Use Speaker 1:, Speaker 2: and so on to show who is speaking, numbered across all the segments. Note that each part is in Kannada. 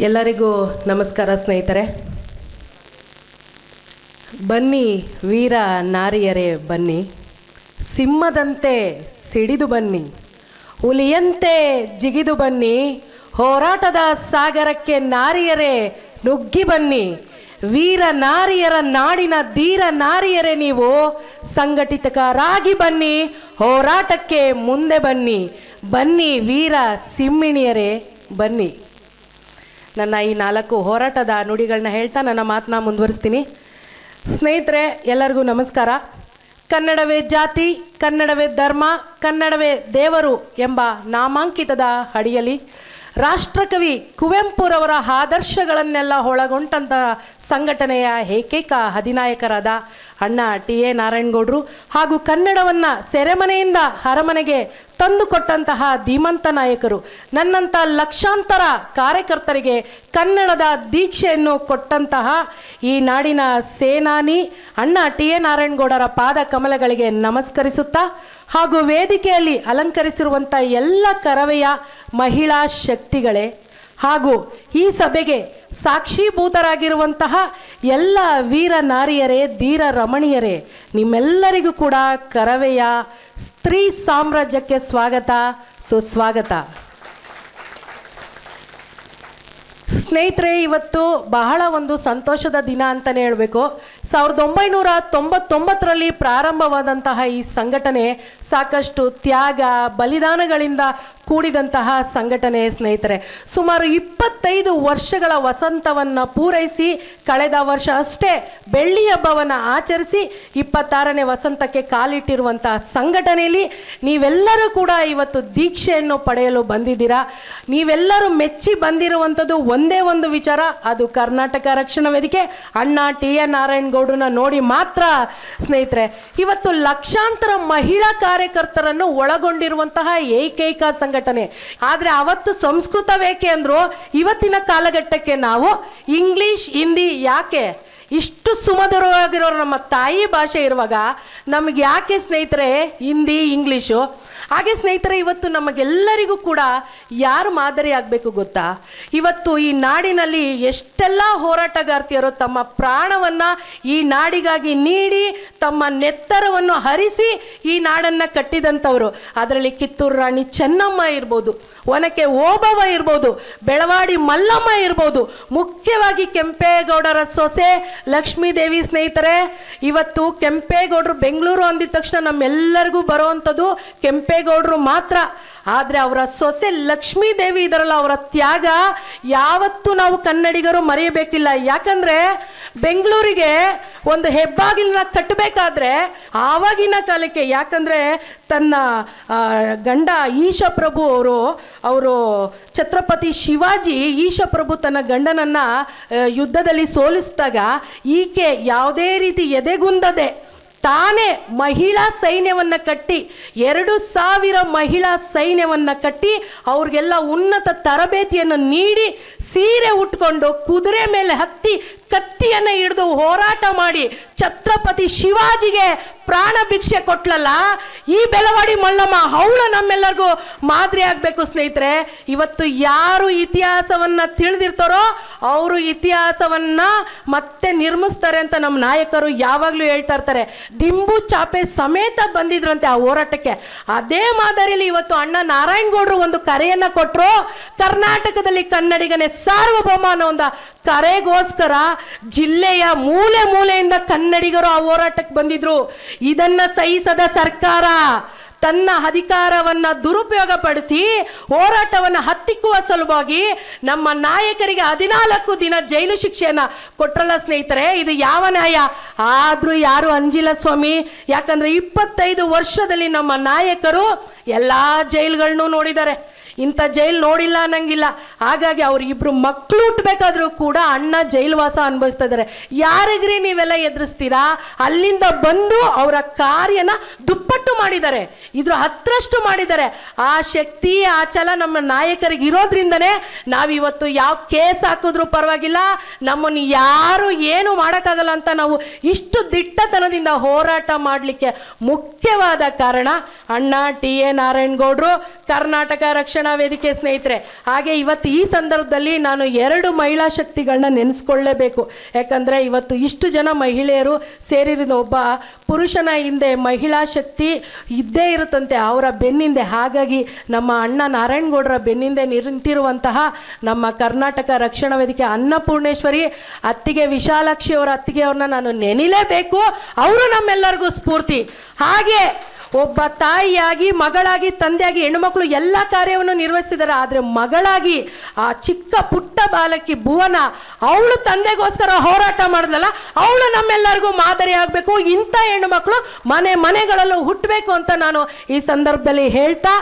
Speaker 1: ಎಲ್ಲರಿಗೂ ನಮಸ್ಕಾರ ಸ್ನೇಹಿತರೆ. ಬನ್ನಿ, ವೀರ ನಾರಿಯರೇ ಬನ್ನಿ. ಸಿಂಹದಂತೆ ಸಿಡಿದು ಬನ್ನಿ. ಹುಲಿಯಂತೆ ಜಿಗಿದು ಬನ್ನಿ. ಹೋರಾಟದ ಸಾಗರಕ್ಕೆ ನಾರಿಯರೇ ನುಗ್ಗಿ ಬನ್ನಿ. ವೀರ ನಾರಿಯರ ನಾಡಿನ ಧೀರ ನಾರಿಯರೇ ನೀವು. ಸಂಘಟಿತಕರಾಗಿ ಬನ್ನಿ. ಹೋರಾಟಕ್ಕೆ ಮುಂದೆ ಬನ್ನಿ. ಬನ್ನಿ, ವೀರ ಸಿಮ್ಮಿಣಿಯರೇ ಬನ್ನಿ. ನನ್ನ ಈ ನಾಲ್ಕು ಹೋರಾಟದ ನುಡಿಗಳನ್ನ ಹೇಳ್ತಾ ನನ್ನ ಮಾತನ್ನ ಮುಂದುವರಿಸ್ತೀನಿ. ಸ್ನೇಹಿತರೆ, ಎಲ್ಲರಿಗೂ ನಮಸ್ಕಾರ. ಕನ್ನಡವೇ ಜಾತಿ, ಕನ್ನಡವೇ ಧರ್ಮ, ಕನ್ನಡವೇ ದೇವರು ಎಂಬ ನಾಮಾಂಕಿತದ ಅಡಿಯಲ್ಲಿ ರಾಷ್ಟ್ರಕವಿ ಕುವೆಂಪುರವರ ಆದರ್ಶಗಳನ್ನೆಲ್ಲ ಒಳಗೊಂಡಂಥ ಸಂಘಟನೆಯ ಏಕೈಕ ಅಧಿನಾಯಕರಾದ ಅಣ್ಣ ಟಿ ಎ ನಾರಾಯಣಗೌಡರು ಹಾಗೂ ಕನ್ನಡವನ್ನು ಸೆರೆಮನೆಯಿಂದ ಅರಮನೆಗೆ ತಂದುಕೊಟ್ಟಂತಹ ಧೀಮಂತ ನಾಯಕರು ನನ್ನಂಥ ಲಕ್ಷಾಂತರ ಕಾರ್ಯಕರ್ತರಿಗೆ ಕನ್ನಡದ ದೀಕ್ಷೆಯನ್ನು ಕೊಟ್ಟಂತಹ ಈ ನಾಡಿನ ಸೇನಾನಿ ಅಣ್ಣ ಟಿ ಎ ನಾರಾಯಣಗೌಡರ ಪಾದ ಕಮಲಗಳಿಗೆ ನಮಸ್ಕರಿಸುತ್ತಾ ಹಾಗೂ ವೇದಿಕೆಯಲ್ಲಿ ಅಲಂಕರಿಸಿರುವಂಥ ಎಲ್ಲ ಕರವೆಯ ಮಹಿಳಾ ಶಕ್ತಿಗಳೇ, ಹಾಗೂ ಈ ಸಭೆಗೆ ಸಾಕ್ಷೀಭೂತರಾಗಿರುವಂತಹ ಎಲ್ಲ ವೀರ ನಾರಿಯರೇ, ಧೀರ ರಮಣೀಯರೇ, ನಿಮ್ಮೆಲ್ಲರಿಗೂ ಕೂಡ ಕರವೆಯ ಸ್ತ್ರೀ ಸಾಮ್ರಾಜ್ಯಕ್ಕೆ ಸ್ವಾಗತ, ಸುಸ್ವಾಗತ. ಸ್ನೇಹಿತರೆ, ಇವತ್ತು ಬಹಳ ಒಂದು ಸಂತೋಷದ ದಿನ ಅಂತಲೇ ಹೇಳಬೇಕು. ಸಾವಿರದ ಒಂಬೈನೂರ ತೊಂಬತ್ತೊಂಬತ್ತರಲ್ಲಿ ಪ್ರಾರಂಭವಾದಂತಹ ಈ ಸಂಘಟನೆ ಸಾಕಷ್ಟು ತ್ಯಾಗ, ಬಲಿದಾನಗಳಿಂದ ಕೂಡಿದಂತಹ ಸಂಘಟನೆ ಸ್ನೇಹಿತರೆ, ಸುಮಾರು ಇಪ್ಪತ್ತೈದು ವರ್ಷಗಳ ವಸಂತವನ್ನು ಪೂರೈಸಿ, ಕಳೆದ ವರ್ಷ ಅಷ್ಟೇ ಬೆಳ್ಳಿ ಹಬ್ಬವನ್ನು ಆಚರಿಸಿ, ಇಪ್ಪತ್ತಾರನೇ ವಸಂತಕ್ಕೆ ಕಾಲಿಟ್ಟಿರುವಂತಹ ಸಂಘಟನೆಯಲ್ಲಿ ನೀವೆಲ್ಲರೂ ಕೂಡ ಇವತ್ತು ದೀಕ್ಷೆಯನ್ನು ಪಡೆಯಲು ಬಂದಿದ್ದೀರಾ? ನೀವೆಲ್ಲರೂ ಮೆಚ್ಚಿ ಬಂದಿರುವಂಥದ್ದು ಒಂದೇ ಒಂದು ವಿಚಾರ, ಅದು ಕರ್ನಾಟಕ ರಕ್ಷಣಾ ವೇದಿಕೆ. ಅಣ್ಣ ಟಿ ಎನ್ ನಾರಾಯಣಗೌಡ್ರನ್ನ ನೋಡಿ ಮಾತ್ರ ಸ್ನೇಹಿತರೆ, ಇವತ್ತು ಲಕ್ಷಾಂತರ ಮಹಿಳಾ ಕಾರ್ಯಕರ್ತರನ್ನು ಒಳಗೊಂಡಿರುವಂತಹ ಏಕೈಕ ಸಂಘಟನೆ. ಆದರೆ ಅವತ್ತು ಸಂಸ್ಕೃತ ಬೇಕೆ ಅಂದ್ರು ಇವತ್ತಿನ ಕಾಲಘಟ್ಟಕ್ಕೆ ನಾವು ಇಂಗ್ಲಿಷ್, ಹಿಂದಿ ಯಾಕೆ? ಇಷ್ಟು ಸುಮಧುರವಾಗಿರೋ ನಮ್ಮ ತಾಯಿ ಭಾಷೆ ಇರುವಾಗ ನಮಗೆ ಯಾಕೆ ಸ್ನೇಹಿತರೆ ಹಿಂದಿ, ಇಂಗ್ಲೀಷು? ಹಾಗೆ ಸ್ನೇಹಿತರೆ, ಇವತ್ತು ನಮಗೆಲ್ಲರಿಗೂ ಕೂಡ ಯಾರು ಮಾದರಿ ಆಗಬೇಕು ಗೊತ್ತಾ? ಇವತ್ತು ಈ ನಾಡಿನಲ್ಲಿ ಎಷ್ಟೆಲ್ಲ ಹೋರಾಟಗಾರ್ತಿಯರು ತಮ್ಮ ಪ್ರಾಣವನ್ನು ಈ ನಾಡಿಗಾಗಿ ನೀಡಿ, ತಮ್ಮ ನೆತ್ತರವನ್ನು ಹರಿಸಿ ಈ ನಾಡನ್ನು ಕಟ್ಟಿದಂಥವರು. ಅದರಲ್ಲಿ ಕಿತ್ತೂರು ರಾಣಿ ಚೆನ್ನಮ್ಮ ಇರ್ಬೋದು, ಒನಕೆ ಓಬವ್ವ ಇರ್ಬೋದು, ಬೆಳವಾಡಿ ಮಲ್ಲಮ್ಮ ಇರ್ಬೋದು, ಮುಖ್ಯವಾಗಿ ಕೆಂಪೇಗೌಡರ ಸೊಸೆ ಲಕ್ಷ್ಮೀದೇವಿ ಸ್ನೇಹಿತರೆ, ಇವತ್ತು ಕೆಂಪೇಗೌಡರು ಬೆಂಗಳೂರು ಅಂದಿದ ತಕ್ಷಣ ನಮ್ಮೆಲ್ಲರಿಗೂ ಬರುವಂಥದ್ದು ಕೆಂಪೇಗೌಡರು ಮಾತ್ರ. ಆದರೆ ಅವರ ಸೊಸೆ ಲಕ್ಷ್ಮೀದೇವಿ ಇದರಲ್ಲ ಅವರ ತ್ಯಾಗ. ಯಾವತ್ತೂ ನಾವು ಕನ್ನಡಿಗರು ಮರೆಯಬೇಕಿಲ್ಲ. ಯಾಕಂದ್ರೆ ಬೆಂಗಳೂರಿಗೆ ಒಂದು ಹೆಬ್ಬಾಗಿಲನ್ನ ಕಟ್ಟಬೇಕಾದ್ರೆ ಆವಾಗಿನ ಕಾಲಕ್ಕೆ ಯಾಕಂದ್ರೆ ತನ್ನ ಗಂಡ ಈಶಪ್ರಭು ಅವರು ಅವರು ಛತ್ರಪತಿ ಶಿವಾಜಿ ಈಶಪ್ರಭು ತನ್ನ ಗಂಡನನ್ನ ಯುದ್ಧದಲ್ಲಿ ಸೋಲಿಸಿದಾಗ ಈಕೆ ಯಾವುದೇ ರೀತಿ ಎದೆಗುಂದದೆ ತಾನೇ ಮಹಿಳಾ ಸೈನ್ಯವನ್ನ ಕಟ್ಟಿ, ಎರಡು ಸಾವಿರ ಮಹಿಳಾ ಸೈನ್ಯವನ್ನ ಕಟ್ಟಿ, ಅವ್ರಿಗೆಲ್ಲ ಉನ್ನತ ತರಬೇತಿಯನ್ನು ನೀಡಿ, ಸೀರೆ ಉಟ್ಕೊಂಡು ಕುದುರೆ ಮೇಲೆ ಹತ್ತಿ, ಕತ್ತಿಯನ್ನು ಹಿಡಿದು ಹೋರಾಟ ಮಾಡಿ, ಛತ್ರಪತಿ ಶಿವಾಜಿಗೆ ಪ್ರಾಣ ಭಿಕ್ಷೆ ಕೊಟ್ಲಲ್ಲ, ಈ ಬೆಳವಾಡಿ ಮಲ್ಲಮ್ಮ ಅವಳು ನಮ್ಮೆಲ್ಲರಿಗೂ ಮಾದರಿ ಆಗಬೇಕು ಸ್ನೇಹಿತರೆ. ಇವತ್ತು ಯಾರು ಇತಿಹಾಸವನ್ನು ತಿಳಿದಿರ್ತಾರೋ ಅವರು ಇತಿಹಾಸವನ್ನು ಮತ್ತೆ ನಿರ್ಮಿಸ್ತಾರೆ ಅಂತ ನಮ್ಮ ನಾಯಕರು ಯಾವಾಗಲೂ ಹೇಳ್ತಾ ಇರ್ತಾರೆ. ದಿಂಬು ಚಾಪೆ ಸಮೇತ ಬಂದಿದ್ರಂತೆ ಆ ಹೋರಾಟಕ್ಕೆ. ಅದೇ ಮಾದರಿಯಲ್ಲಿ ಇವತ್ತು ಅಣ್ಣ ನಾರಾಯಣಗೌಡರು ಒಂದು ಕರೆಯನ್ನು ಕೊಟ್ಟರು ಕರ್ನಾಟಕದಲ್ಲಿ ಕನ್ನಡಿಗನೇ ಸಾರ್ವಭೌಮ ಅನ್ನೋ ಒಂದು ಕರೆಗೋಸ್ಕರ ಜಿಲ್ಲೆಯ ಮೂಲೆ ಮೂಲೆಯಿಂದ ಕನ್ನಡಿಗರು ಆ ಹೋರಾಟಕ್ಕೆ ಬಂದಿದ್ರು. ಇದನ್ನು ಸಹಿಸದ ಸರ್ಕಾರ. ತನ್ನ ಅಧಿಕಾರವನ್ನ ದುರುಪಯೋಗಪಡಿಸಿ ಹೋರಾಟವನ್ನು ಹತ್ತಿಕ್ಕುವ ಸಲುವಾಗಿ ನಮ್ಮ ನಾಯಕರಿಗೆ ಹದಿನಾಲ್ಕು ದಿನ ಜೈಲು ಶಿಕ್ಷೆಯನ್ನು ಕೊಟ್ರಲ್ಲ ಸ್ನೇಹಿತರೆ, ಇದು ಯಾವ ನ್ಯಾಯ? ಆದರೂ ಯಾರು ಅಂಜಿಲ್ಲ ಸ್ವಾಮಿ. ಯಾಕಂದ್ರೆ ಇಪ್ಪತ್ತೈದು ವರ್ಷದಲ್ಲಿ ನಮ್ಮ ನಾಯಕರು ಎಲ್ಲಾ ಜೈಲ್ಗಳನ್ನೂ ನೋಡಿದ್ದಾರೆ. ಇಂಥ ಜೈಲ್ ನೋಡಿಲ್ಲ ಅನ್ನಂಗಿಲ್ಲ. ಹಾಗಾಗಿ ಅವ್ರ ಇಬ್ರು ಮಕ್ಕಳು ಹುಟ್ಟಬೇಕಾದ್ರೂ ಕೂಡ ಅಣ್ಣ ಜೈಲ್ವಾಸ ಅನುಭವಿಸ್ತಾ ಇದ್ದಾರೆ. ಯಾರಿಗ್ರಿ ನೀವೆಲ್ಲ ಎದುರಿಸ್ತೀರಾ? ಅಲ್ಲಿಂದ ಬಂದು ಅವರ ಕಾರ್ಯನ ದುಪ್ಪಟ್ಟು ಮಾಡಿದ್ದಾರೆ. ಇದ್ರ ಹತ್ರಷ್ಟು ಮಾಡಿದ್ದಾರೆ. ಆ ಶಕ್ತಿ, ಆ ಛಲ ನಮ್ಮ ನಾಯಕರಿಗೆ ಇರೋದ್ರಿಂದನೇ ನಾವಿವತ್ತು ಯಾವ ಕೇಸ್ ಹಾಕಿದ್ರು ಪರವಾಗಿಲ್ಲ. ನಮ್ಮನ್ನು ಯಾರು ಏನು ಮಾಡೋಕ್ಕಾಗಲ್ಲ ಅಂತ ನಾವು ಇಷ್ಟು ದಿಟ್ಟತನದಿಂದ ಹೋರಾಟ ಮಾಡಲಿಕ್ಕೆ ಮುಖ್ಯವಾದ ಕಾರಣ ಅಣ್ಣ ಟಿ ಎ ನಾರಾಯಣಗೌಡರು ಕರ್ನಾಟಕ ರಕ್ಷಣಾ ವೇದಿಕೆ ಸ್ನೇಹಿತರೆ, ಹಾಗೆ ಇವತ್ತು ಈ ಸಂದರ್ಭದಲ್ಲಿ ನಾನು ಎರಡು ಮಹಿಳಾ ಶಕ್ತಿಗಳನ್ನ ನೆನೆಸ್ಕೊಳ್ಳೇಬೇಕು. ಯಾಕಂದರೆ ಇವತ್ತು ಇಷ್ಟು ಜನ ಮಹಿಳೆಯರು ಸೇರಿರೋ ಒಬ್ಬ ಪುರುಷನ ಹಿಂದೆ ಮಹಿಳಾ ಶಕ್ತಿ ಇದ್ದೇ ಇರುತ್ತಂತೆ. ಅವರ ಬೆನ್ನಿಂದೆ, ಹಾಗಾಗಿ ನಮ್ಮ ಅಣ್ಣ ನಾರಾಯಣಗೌಡರ ಬೆನ್ನಿಂದೆ ನಿಂತಿರುವಂತಹ ನಮ್ಮ ಕರ್ನಾಟಕ ರಕ್ಷಣಾ ವೇದಿಕೆ ಅನ್ನಪೂರ್ಣೇಶ್ವರಿ, ಅತ್ತಿಗೆ ವಿಶಾಲಾಕ್ಷಿ ಅವರ ಅತ್ತಿಗೆ ಅವ್ರನ್ನ ನಾನು ನೆನಿಲೇಬೇಕು. ಅವರು ನಮ್ಮೆಲ್ಲರಿಗೂ ಸ್ಫೂರ್ತಿ. ಹಾಗೆ ಒಬ್ಬ ತಾಯಿಯಾಗಿ, ಮಗಳಾಗಿ, ತಂದೆಯಾಗಿ ಹೆಣ್ಣುಮಕ್ಕಳು ಎಲ್ಲ ಕಾರ್ಯವನ್ನು ನಿರ್ವಹಿಸಿದ್ದಾರೆ. ಆದರೆ ಮಗಳಾಗಿ, ಆ ಚಿಕ್ಕ ಪುಟ್ಟ ಬಾಲಕಿ ಭುವನ ಅವಳು ತಂದೆಗೋಸ್ಕರ ಹೋರಾಟ ಮಾಡಿದ್ಲಲ್ಲ, ಅವಳು ನಮ್ಮೆಲ್ಲರಿಗೂ ಮಾದರಿ ಆಗಬೇಕು. ಇಂಥ ಹೆಣ್ಣುಮಕ್ಕಳು ಮನೆ ಮನೆಗಳಲ್ಲೂ ಹುಟ್ಟಬೇಕು ಅಂತ ನಾನು ಈ ಸಂದರ್ಭದಲ್ಲಿ ಹೇಳ್ತಾ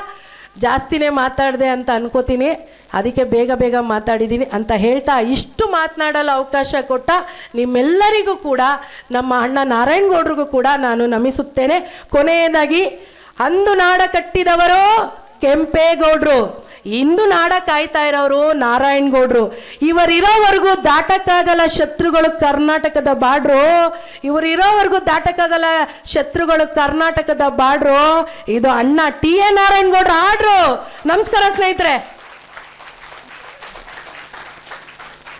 Speaker 1: ಜಾಸ್ತಿನೇ ಮಾತಾಡಿದೆ ಅಂತ ಅನ್ಕೋತೀನಿ. ಅದಕ್ಕೆ ಬೇಗ ಬೇಗ ಮಾತಾಡಿದ್ದೀನಿ ಅಂತ ಹೇಳ್ತಾ ಇಷ್ಟು ಮಾತನಾಡಲು ಅವಕಾಶ ಕೊಟ್ಟ ನಿಮ್ಮೆಲ್ಲರಿಗೂ ಕೂಡ, ನಮ್ಮ ಅಣ್ಣ ನಾರಾಯಣಗೌಡ್ರಿಗೂ ಕೂಡ ನಾನು ನಮಿಸುತ್ತೇನೆ. ಕೊನೆಯದಾಗಿ, ಅಂದು ನಾಡ ಕಟ್ಟಿದವರು ಕೆಂಪೇಗೌಡರು. ಇಂದು ನಾಡ ಕಾಯ್ತಾ ಇರೋರು ನಾರಾಯಣಗೌಡ್ರು ಇವರಿರೋವರೆಗೂ ದಾಟಕ್ಕಾಗಲ್ಲ ಶತ್ರುಗಳು ಕರ್ನಾಟಕದ ಬಾಡ್ರು. ಇವರಿರೋವರೆಗೂ ದಾಟಕ್ಕಾಗಲ್ಲ ಶತ್ರುಗಳು ಕರ್ನಾಟಕದ ಬಾಡ್ರು. ಇದು ಅಣ್ಣ ಟಿ ಎ ನಾರಾಯಣಗೌಡ್ರ ಆಡ್ರು. ನಮಸ್ಕಾರ ಸ್ನೇಹಿತರೆ.